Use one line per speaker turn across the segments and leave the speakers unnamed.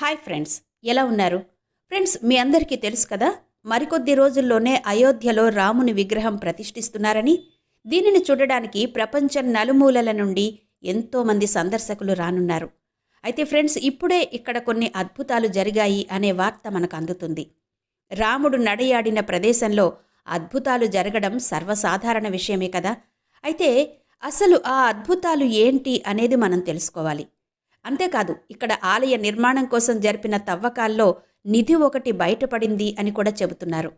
Hi friends ఎలా ఉన్నారు? Friends మీ అందరికీ తెలుసు కదా మరికొద్ది రోజుల్లోనే అయోధ్యలో రాముని విగ్రహం ప్రతిష్ఠిస్తున్నారని. దీనిని చూడడానికి ప్రపంచం నలుమూలల నుండి ఎంతోమంది సందర్శకులు రానున్నారు. అయితే ఫ్రెండ్స్ ఇప్పుడే ఇక్కడ కొన్ని అద్భుతాలు జరిగాయి అనే వార్త మనకు అందుతుంది రాముడు నడయాడిన ప్రదేశంలో అద్భుతాలు జరగడం సర్వసాధారణ విషయమే కదా. అయితే అసలు ఆ అద్భుతాలు ఏంటి అనేది మనం తెలుసుకోవాలి. అంతేకాదు ఇక్కడ ఆలయ నిర్మాణం కోసం జరిపిన తవ్వకాల్లో నిధి ఒకటి బయటపడింది అని కూడా చెబుతున్నారు.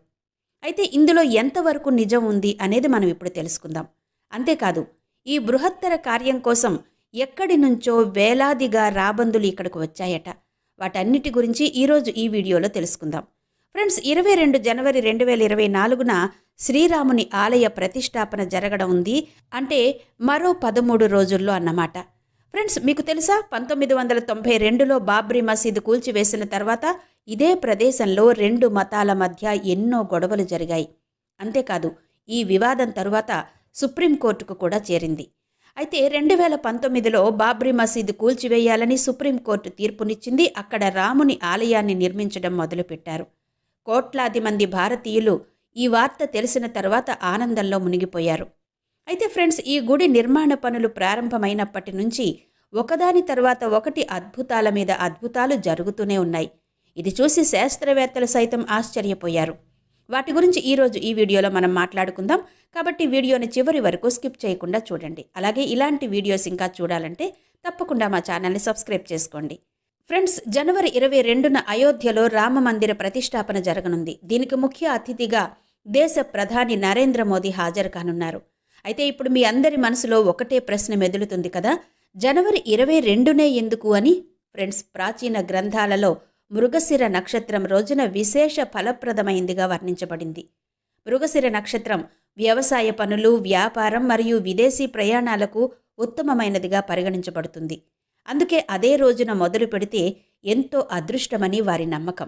అయితే ఇందులో ఎంతవరకు నిజం ఉంది అనేది మనం ఇప్పుడు తెలుసుకుందాం. అంతేకాదు ఈ బృహత్తర కార్యం కోసం ఎక్కడి నుంచో వేలాదిగా రాబందులు ఇక్కడికి వచ్చాయట. వాటన్నిటి గురించి ఈరోజు ఈ వీడియోలో తెలుసుకుందాం. ఫ్రెండ్స్ ఇరవై రెండు జనవరి రెండు వేల ఇరవై నాలుగున శ్రీరాముని ఆలయ ప్రతిష్టాపన జరగడం ఉంది అంటే మరో పదమూడు రోజుల్లో అన్నమాట. ఫ్రెండ్స్ మీకు తెలుసా? పంతొమ్మిది వందల తొంభై రెండులో బాబ్రీ మసీదు కూల్చివేసిన తర్వాత ఇదే ప్రదేశంలో రెండు మతాల మధ్య ఎన్నో గొడవలు జరిగాయి. అంతేకాదు ఈ వివాదం తరువాత సుప్రీంకోర్టుకు కూడా చేరింది. అయితే రెండు వేల పంతొమ్మిదిలో బాబ్రీ మసీదు కూల్చివేయాలని సుప్రీంకోర్టు తీర్పునిచ్చింది. అక్కడ రాముని ఆలయాన్ని నిర్మించడం మొదలుపెట్టారు. కోట్లాది మంది భారతీయులు ఈ వార్త తెలిసిన తర్వాత ఆనందంలో మునిగిపోయారు. అయితే ఫ్రెండ్స్ ఈ గుడి నిర్మాణ పనులు ప్రారంభమైనప్పటి నుంచి ఒకదాని తర్వాత ఒకటి అద్భుతాల మీద అద్భుతాలు జరుగుతూనే ఉన్నాయి. ఇది చూసి శాస్త్రవేత్తలు సైతం ఆశ్చర్యపోయారు. వాటి గురించి ఈరోజు ఈ వీడియోలో మనం మాట్లాడుకుందాం. కాబట్టి వీడియోని చివరి వరకు స్కిప్ చేయకుండా చూడండి. అలాగే ఇలాంటి వీడియోస్ ఇంకా చూడాలంటే తప్పకుండా మా ఛానల్ని సబ్స్క్రైబ్ చేసుకోండి. ఫ్రెండ్స్ జనవరి ఇరవై రెండున అయోధ్యలో రామ మందిర ప్రతిష్టాపన జరగనుంది. దీనికి ముఖ్య అతిథిగా దేశ ప్రధాని నరేంద్ర మోదీ హాజరు కానున్నారు. అయితే ఇప్పుడు మీ అందరి మనసులో ఒకటే ప్రశ్న మెదులుతుంది కదా? జనవరి ఇరవై రెండునే ఎందుకు అని? ఫ్రెండ్స్ ప్రాచీన గ్రంథాలలో మృగశిర నక్షత్రం రోజున విశేష ఫలప్రదమైందిగా వర్ణించబడింది. మృగశిర నక్షత్రం వ్యవసాయ పనులు వ్యాపారం మరియు విదేశీ ప్రయాణాలకు ఉత్తమమైనదిగా పరిగణించబడుతుంది. అందుకే అదే రోజున మొదలు పెడితే ఎంతో అదృష్టమని వారి నమ్మకం.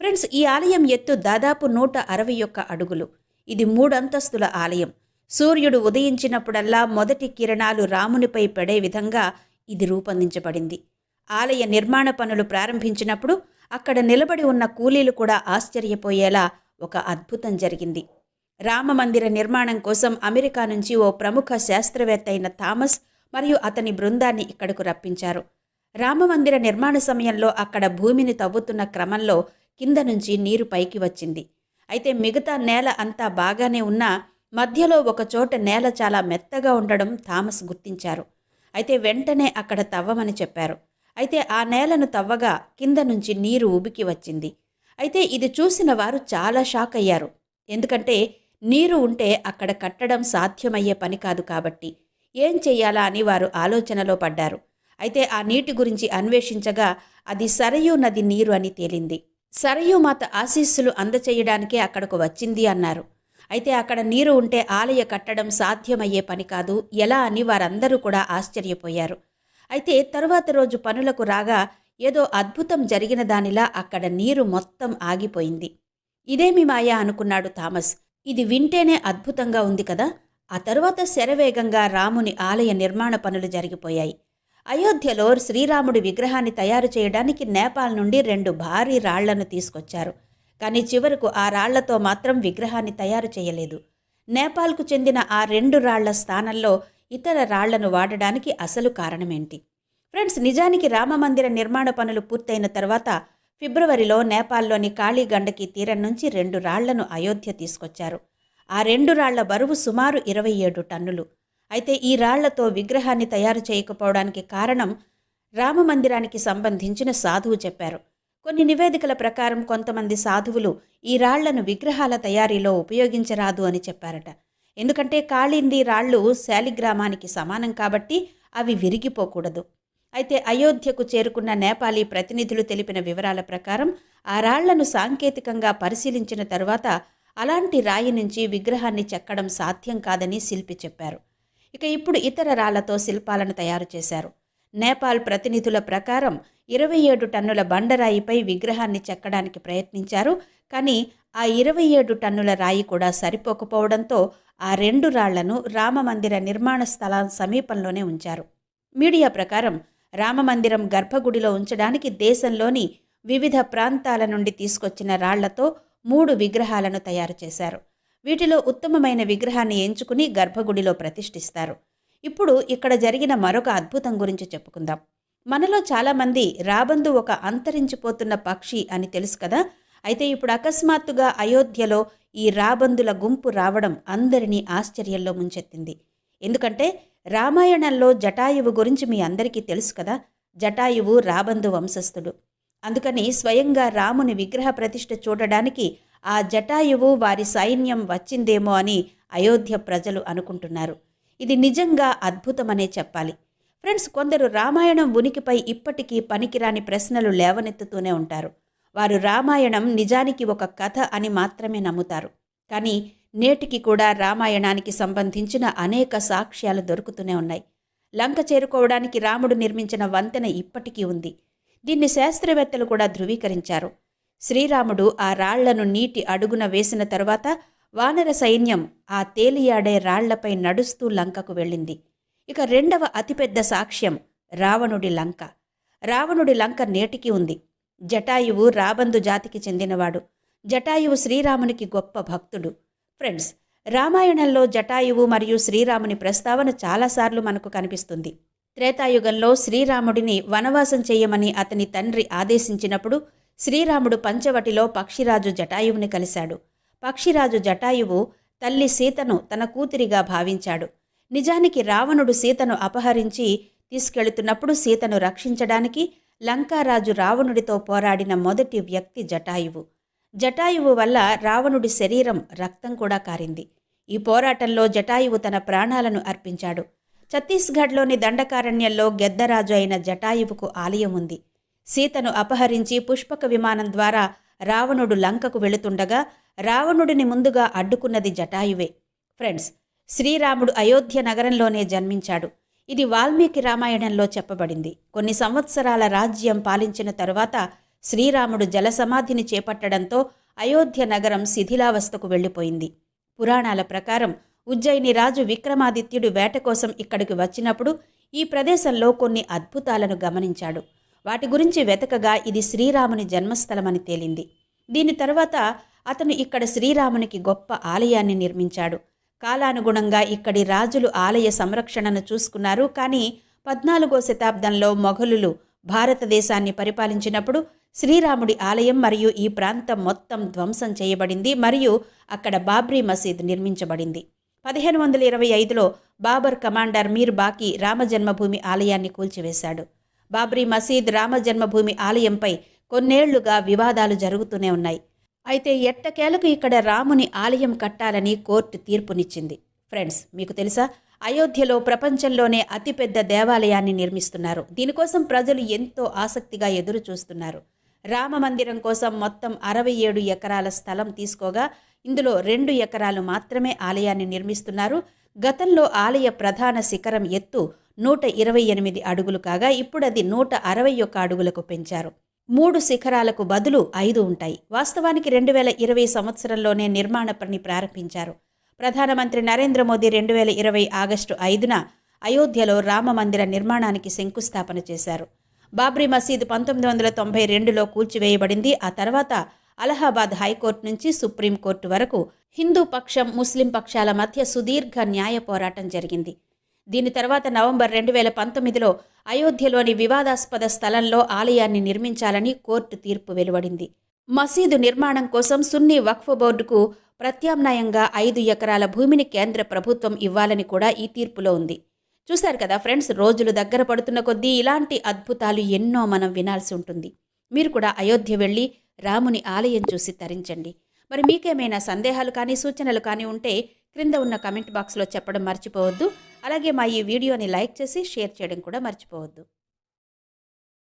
ఫ్రెండ్స్ ఈ ఆలయం ఎత్తు దాదాపు నూట అరవై ఒక్క అడుగులు. ఇది మూడంతస్తుల ఆలయం. సూర్యుడు ఉదయించినప్పుడల్లా మొదటి కిరణాలు రామునిపై పడే విధంగా ఇది రూపొందించబడింది. ఆలయ నిర్మాణ పనులు ప్రారంభించినప్పుడు అక్కడ నిలబడి ఉన్న కూలీలు కూడా ఆశ్చర్యపోయేలా ఒక అద్భుతం జరిగింది. రామమందిర నిర్మాణం కోసం అమెరికా నుంచి ఓ ప్రముఖ శాస్త్రవేత్త అయిన థామస్ మరియు అతని బృందాన్ని ఇక్కడకు రప్పించారు. రామమందిర నిర్మాణ సమయంలో అక్కడ భూమిని తవ్వుతున్న క్రమంలో కింద నుంచి నీరు పైకి వచ్చింది. అయితే మిగతా నేల అంతా బాగానే ఉన్నా మధ్యలో ఒకచోట నేల చాలా మెత్తగా ఉండడం థామస్ గుర్తించారు. అయితే వెంటనే అక్కడ తవ్వమని చెప్పారు. అయితే ఆ నేలను తవ్వగా కింద నుంచి నీరు ఉబికి వచ్చింది. అయితే ఇది చూసిన వారు చాలా షాక్ అయ్యారు. ఎందుకంటే నీరు ఉంటే అక్కడ కట్టడం సాధ్యమయ్యే పని కాదు కాబట్టి. ఏం చెయ్యాలా అని వారు ఆలోచనలో పడ్డారు. అయితే ఆ నీటి గురించి అన్వేషించగా అది సరయూ నది నీరు అని తేలింది. సరయూ మాత ఆశీస్సులు అందచేయడానికే అక్కడకు వచ్చింది అన్నారు. అయితే అక్కడ నీరు ఉంటే ఆలయ కట్టడం సాధ్యమయ్యే పని కాదు. ఎలా అని వారందరూ కూడా ఆశ్చర్యపోయారు. అయితే తరువాత రోజు పనులకు రాగా ఏదో అద్భుతం జరిగిన దానిలా అక్కడ నీరు మొత్తం ఆగిపోయింది. ఇదేమి మాయా? అనుకున్నాడు థామస్. ఇది వింటేనే అద్భుతంగా ఉంది కదా. ఆ తరువాత శరవేగంగా రాముని ఆలయ నిర్మాణ పనులు జరిగిపోయాయి. అయోధ్యలో శ్రీరాముడి విగ్రహాన్ని తయారు చేయడానికి నేపాల్ నుండి రెండు భారీ రాళ్ళను తీసుకొచ్చారు. కానీ చివరకు ఆ రాళ్ళతో మాత్రం విగ్రహాన్ని తయారు చేయలేదు. నేపాల్కు చెందిన ఆ రెండు రాళ్ళ స్థానంలో ఇతర రాళ్ళను వాడడానికి అసలు కారణమేంటి? ఫ్రెండ్స్ నిజానికి రామమందిర నిర్మాణ పనులు పూర్తయిన తర్వాత ఫిబ్రవరిలో నేపాల్లోని కాళీగండకి తీరం నుంచి రెండు రాళ్ళను అయోధ్య తీసుకొచ్చారు. ఆ రెండు రాళ్ళ బరువు సుమారు ఇరవై ఏడు టన్నులు. అయితే ఈ రాళ్ళతో విగ్రహాన్ని తయారు చేయకపోవడానికి కారణం రామమందిరానికి సంబంధించిన సాధువు చెప్పారు. కొన్ని నివేదికల ప్రకారం కొంతమంది సాధువులు ఈ రాళ్ళను విగ్రహాల తయారీలో ఉపయోగించరాదు అని చెప్పారట. ఎందుకంటే కాళింది రాళ్ళు శాలిగ్రామానికి సమానం కాబట్టి అవి విరిగిపోకూడదు. అయితే అయోధ్యకు చేరుకున్న నేపాలీ ప్రతినిధులు తెలిపిన వివరాల ప్రకారం ఆ రాళ్ళను సాంకేతికంగా పరిశీలించిన తర్వాత అలాంటి రాయి నుంచి విగ్రహాన్ని చెక్కడం సాధ్యం కాదని శిల్పి చెప్పారు. ఇక ఇప్పుడు ఇతర రాళ్ళతో శిల్పాలను తయారు చేశారు. నేపాల్ ప్రతినిధుల ప్రకారం ఇరవై ఏడు టన్నుల బండరాయిపై విగ్రహాన్ని చెక్కడానికి ప్రయత్నించారు. కానీ ఆ ఇరవై ఏడు టన్నుల రాయి కూడా సరిపోకపోవడంతో ఆ రెండు రాళ్ళను రామమందిర నిర్మాణ స్థలం సమీపంలోనే ఉంచారు. మీడియా ప్రకారం రామమందిరం గర్భగుడిలో ఉంచడానికి దేశంలోని వివిధ ప్రాంతాల నుండి తీసుకొచ్చిన రాళ్ళతో మూడు విగ్రహాలను తయారు చేశారు. వీటిలో ఉత్తమమైన విగ్రహాన్ని ఎంచుకుని గర్భగుడిలో ప్రతిష్ఠిస్తారు. ఇప్పుడు ఇక్కడ జరిగిన మరొక అద్భుతం గురించి చెప్పుకుందాం. మనలో చాలామంది రాబందు ఒక అంతరించిపోతున్న పక్షి అని తెలుసు కదా? అయితే ఇప్పుడు అకస్మాత్తుగా అయోధ్యలో ఈ రాబందుల గుంపు రావడం అందరినీ ఆశ్చర్యంలో ముంచెత్తింది. ఎందుకంటే రామాయణంలో జటాయువు గురించి మీ అందరికీ తెలుసు కదా? జటాయువు రాబందు వంశస్థుడు. అందుకని స్వయంగా రాముని విగ్రహ ప్రతిష్ఠ చూడడానికి ఆ జటాయువు వారి సైన్యం వచ్చిందేమో అని అయోధ్య ప్రజలు అనుకుంటున్నారు. ఇది నిజంగా అద్భుతమనే చెప్పాలి. ఫ్రెండ్స్ కొందరు రామాయణం ఉనికిపై ఇప్పటికీ పనికిరాని ప్రశ్నలు లేవనెత్తుతూనే ఉంటారు. వారు రామాయణం నిజానికి ఒక కథ అని మాత్రమే నమ్ముతారు. కానీ నేటికి కూడా రామాయణానికి సంబంధించిన అనేక సాక్ష్యాలు దొరుకుతూనే ఉన్నాయి. లంక చేరుకోవడానికి రాముడు నిర్మించిన వంతెన ఇప్పటికీ ఉంది. దీన్ని శాస్త్రవేత్తలు కూడా ధృవీకరించారు. శ్రీరాముడు ఆ రాళ్ళను నీటి అడుగున వేసిన తరువాత వానర సైన్యం ఆ తేలియాడే రాళ్ళపై నడుస్తూ లంకకు వెళ్ళింది. ఇక రెండవ అతిపెద్ద సాక్ష్యం రావణుడి లంక. రావణుడి లంక నేటికి ఉంది. జటాయువు రాబందు జాతికి చెందినవాడు. జటాయువు శ్రీరామునికి గొప్ప భక్తుడు. ఫ్రెండ్స్ రామాయణంలో జటాయువు మరియు శ్రీరాముని ప్రస్తావన చాలాసార్లు మనకు కనిపిస్తుంది. త్రేతాయుగంలో శ్రీరాముడిని వనవాసం చేయమని అతని తండ్రి ఆదేశించినప్పుడు శ్రీరాముడు పంచవటిలో పక్షిరాజు జటాయువుని కలిశాడు. పక్షిరాజు జటాయువు తల్లి సీతను తన కూతురిగా భావించాడు. నిజానికి రావణుడు సీతను అపహరించి తీసుకెళుతున్నప్పుడు సీతను రక్షించడానికి లంకారాజు రావణుడితో పోరాడిన మొదటి వ్యక్తి జటాయువు. జటాయువు వల్ల రావణుడి శరీరం రక్తం కూడా కారింది. ఈ పోరాటంలో జటాయువు తన ప్రాణాలను అర్పించాడు. ఛత్తీస్గఢ్లోని దండకారణ్యంలో గెద్దరాజు అయిన జటాయువుకు ఆలయం ఉంది సీతను అపహరించి పుష్పక విమానం ద్వారా రావణుడు లంకకు వెళుతుండగా రావణుడిని ముందుగా అడ్డుకున్నది జటాయువే. ఫ్రెండ్స్ శ్రీరాముడు అయోధ్య నగరంలోనే జన్మించాడు. ఇది వాల్మీకి రామాయణంలో చెప్పబడింది. కొన్ని సంవత్సరాల రాజ్యం పాలించిన తరువాత శ్రీరాముడు జలసమాధిని చేపట్టడంతో అయోధ్య నగరం శిథిలావస్థకు వెళ్ళిపోయింది. పురాణాల ప్రకారం ఉజ్జయిని రాజు విక్రమాదిత్యుడు వేట కోసం ఇక్కడికి వచ్చినప్పుడు ఈ ప్రదేశంలో కొన్ని అద్భుతాలను గమనించాడు. వాటి గురించి వెతకగా ఇది శ్రీరాముని జన్మస్థలమని తేలింది. దీని తర్వాత అతను ఇక్కడ శ్రీరామునికి గొప్ప ఆలయాన్ని నిర్మించాడు. కాలానుగుణంగా ఇక్కడి రాజులు ఆలయ సంరక్షణను చూసుకున్నారు. కానీ పద్నాలుగో శతాబ్దంలో మొఘలులు భారతదేశాన్ని పరిపాలించినప్పుడు శ్రీరాముడి ఆలయం మరియు ఈ ప్రాంతం మొత్తం ధ్వంసం చేయబడింది మరియు అక్కడ బాబ్రీ మసీద్ నిర్మించబడింది. పదిహేను వందల ఇరవై ఐదులో బాబర్ కమాండర్ మీర్ బాకి రామజన్మభూమి ఆలయాన్ని కూల్చివేశాడు. బాబ్రీ మసీద్ రామజన్మభూమి ఆలయంపై కొన్నేళ్ళుగా వివాదాలు జరుగుతూనే ఉన్నాయి. అయితే ఎట్టకేలకు ఇక్కడ రాముని ఆలయం కట్టాలని కోర్టు తీర్పునిచ్చింది. ఫ్రెండ్స్ మీకు తెలుసా? అయోధ్యలో ప్రపంచంలోనే అతిపెద్ద దేవాలయాన్ని నిర్మిస్తున్నారు. దీనికోసం ప్రజలు ఎంతో ఆసక్తిగా ఎదురు చూస్తున్నారు రామ మందిరం కోసం మొత్తం అరవై ఏడు ఎకరాల స్థలం తీసుకోగా ఇందులో రెండు ఎకరాలు మాత్రమే ఆలయాన్ని నిర్మిస్తున్నారు. గతంలో ఆలయ ప్రధాన శిఖరం ఎత్తు నూట ఇరవై ఎనిమిది అడుగులు కాగా ఇప్పుడు అది నూట అరవై ఒక్క అడుగులకు పెంచారు. మూడు శిఖరాలకు బదులు ఐదు ఉంటాయి. వాస్తవానికి రెండు వేల ఇరవై సంవత్సరంలోనే నిర్మాణ పని ప్రారంభించారు. ప్రధానమంత్రి నరేంద్ర మోదీ రెండు వేల ఇరవై ఆగస్టు ఐదున అయోధ్యలో రామ మందిర నిర్మాణానికి శంకుస్థాపన చేశారు. బాబ్రీ మసీద్ పంతొమ్మిది వందల తొంభై రెండులో కూల్చివేయబడింది. ఆ తర్వాత అలహాబాద్ హైకోర్టు నుంచి సుప్రీంకోర్టు వరకు హిందూ పక్షం ముస్లిం పక్షాల మధ్య సుదీర్ఘ న్యాయ పోరాటం జరిగింది. దీని తర్వాత నవంబర్ రెండు వేల పంతొమ్మిదిలో అయోధ్యలోని వివాదాస్పద స్థలంలో ఆలయాన్ని నిర్మించాలని కోర్టు తీర్పు వెలువడింది. మసీదు నిర్మాణం కోసం సున్నీ వక్ఫ్ బోర్డుకు ప్రత్యామ్నాయంగా ఐదు ఎకరాల భూమిని కేంద్ర ప్రభుత్వం ఇవ్వాలని కూడా ఈ తీర్పులో ఉంది. చూశారు కదా ఫ్రెండ్స్ రోజులు దగ్గర పడుతున్న కొద్దీ ఇలాంటి అద్భుతాలు ఎన్నో మనం వినాల్సి ఉంటుంది. మీరు కూడా అయోధ్య వెళ్ళి రాముని ఆలయం చూసి తరించండి. మరి మీకేమైనా సందేహాలు కానీ సూచనలు కానీ ఉంటే క్రింద ఉన్న కమెంట్ బాక్స్లో చెప్పడం మర్చిపోవద్దు. అలాగే మా ఈ వీడియోని లైక్ చేసి షేర్ చేయడం కూడా మర్చిపోవద్దు.